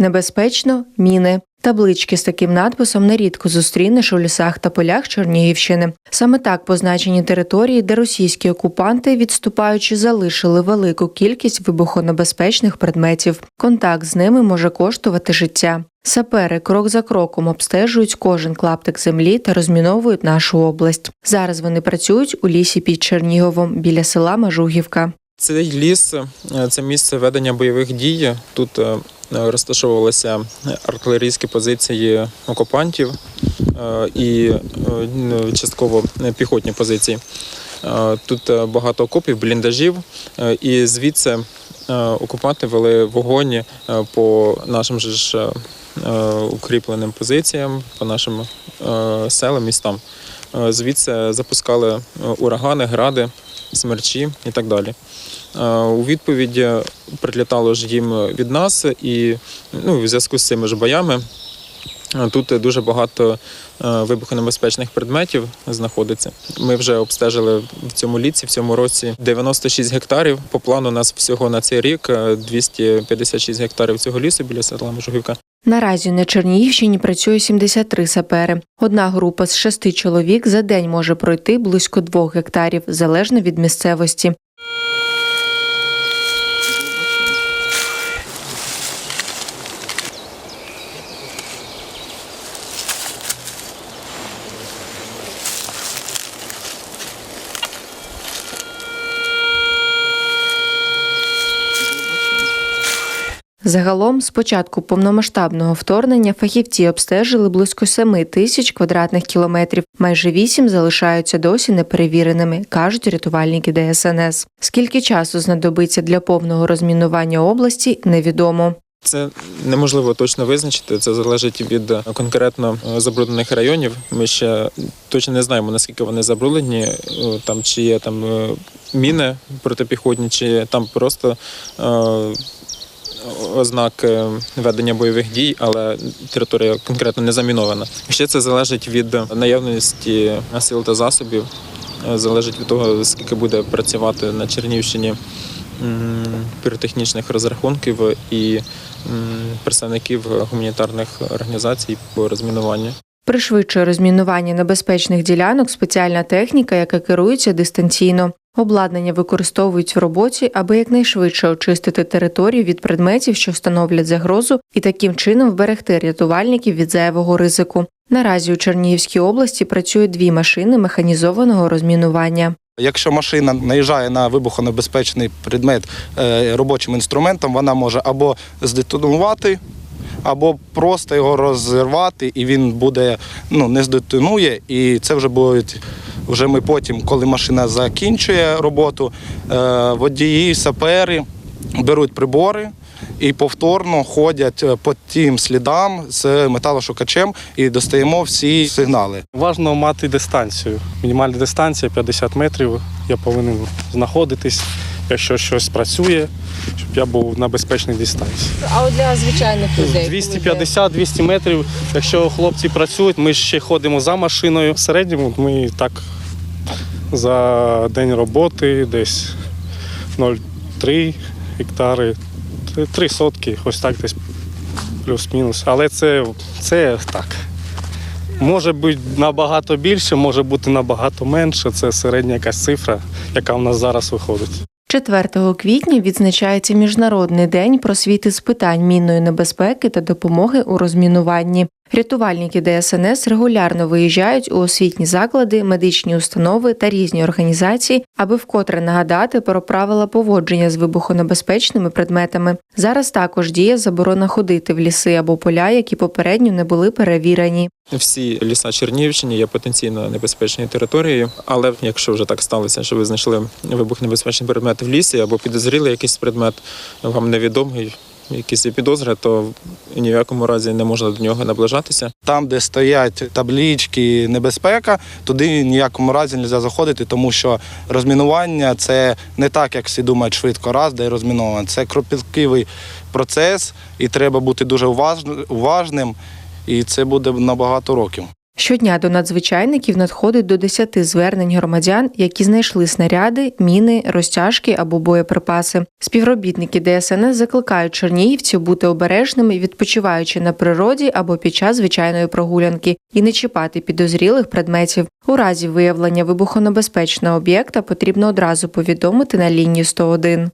Небезпечно міни. Таблички з таким надписом нерідко зустрінеш у лісах та полях Чернігівщини. Саме так позначені території, де російські окупанти, відступаючи, залишили велику кількість вибухонебезпечних предметів. Контакт з ними може коштувати життя. Сапери крок за кроком обстежують кожен клаптик землі та розміновують нашу область. Зараз вони працюють у лісі під Черніговом біля села Мажугівка. Цей ліс е, це місце ведення бойових дій. Тут е, розташовувалися артилерійські позиції окупантів е, і е, ну, частково піхотні позиції. Е, Тут багато окопів, бліндажів, і звідси окупанти вели вогонь по нашим же ж укріпленим позиціям, по нашим селам, містам. Звідси запускали урагани, гради, смерчі і так далі. Е, У відповідь прилітало ж їм від нас, і ну, в зв'язку з цими ж боями е, тут дуже багато е, вибухонебезпечних предметів знаходиться. Ми вже обстежили в цьому ліці, в цьому році 96 гектарів. По плану у нас всього на цей рік е, 256 гектарів цього лісу біля села Можугівка. Наразі на Чернігівщині працює 73 сапери. Одна група з шести чоловік за день може пройти близько двох гектарів, залежно від місцевості. Загалом, з початку повномасштабного вторгнення, фахівці обстежили близько 7 тисяч квадратних кілометрів. Майже вісім залишаються досі неперевіреними, кажуть рятувальники ДСНС. Скільки часу знадобиться для повного розмінування області, невідомо. Це неможливо точно визначити. Це залежить від е, конкретно е, забруднених районів. Ми ще точно не знаємо наскільки вони забруднені. е, Там чи є там міни протипіхотні, чи там просто ознаки ведення бойових дій, але територія конкретно не замінована. Ще це залежить від наявності сил та засобів. Залежить від того, скільки буде працювати на Чернігівщині м, піротехнічних розрахунків і представників гуманітарних організацій по розмінуванню. Пришвидшує розмінування небезпечних ділянок спеціальна техніка, яка керується дистанційно. Обладнання використовують в роботі, аби якнайшвидше очистити територію від предметів, що становлять загрозу, і таким чином вберегти рятувальників від зайвого ризику. Наразі у Чернігівській області працюють дві машини механізованого розмінування. Якщо машина наїжджає на вибухонебезпечний предмет е, робочим інструментом, вона може або здетонувати, або просто його розірвати, і він буде ну не здетонує. І це вже будуть. Вже ми потім, коли машина закінчує роботу, е, водії, сапери беруть прибори і повторно ходять е, по тим слідам з металошукачем і достаємо всі сигнали. Важно мати дистанцію. Мінімальна дистанція 50 метрів. Я повинен знаходитись, якщо щось працює, щоб я був на безпечній дистанції. А от для звичайних людей 250-200 метрів. Якщо хлопці працюють, ми ще ходимо за машиною. В середньому ми так за день роботи десь 0,3 гектари, три- три сотки, ось так десь плюс-мінус. Але це, це так. Може бути набагато більше, може бути набагато менше. Це середня якась цифра, яка в нас зараз виходить. 4 квітня відзначається Міжнародний день просвіти з питань мінної небезпеки та допомоги у розмінуванні. Рятувальники ДСНС регулярно виїжджають у освітні заклади, медичні установи та різні організації, аби вкотре нагадати про правила поводження з вибухонебезпечними предметами. Зараз також діє заборона ходити в ліси або поля, які попередньо не були перевірені. Всі ліса Чернігівщини є потенційно небезпечною територією, але якщо вже так сталося, що ви знайшли вибухнебезпечний предмет в лісі або підозріли якийсь предмет, вам невідомий. Якісь є підозри, то ні в якому разі не можна до нього наближатися. Там, де стоять таблички небезпека, туди ніякому разі не можна заходити, тому що розмінування це не так, як всі думають швидко раз, де розміновано. Це кропіткий процес, і треба бути дуже уважним, і це буде на багато років. Щодня до надзвичайників надходить до 10 звернень громадян, які знайшли снаряди, міни, розтяжки або боєприпаси. Співробітники ДСНС закликають чернігівців бути обережними, відпочиваючи на природі або під час звичайної прогулянки, і не чіпати підозрілих предметів. У разі виявлення вибухонебезпечного об'єкта потрібно одразу повідомити на лінію 101.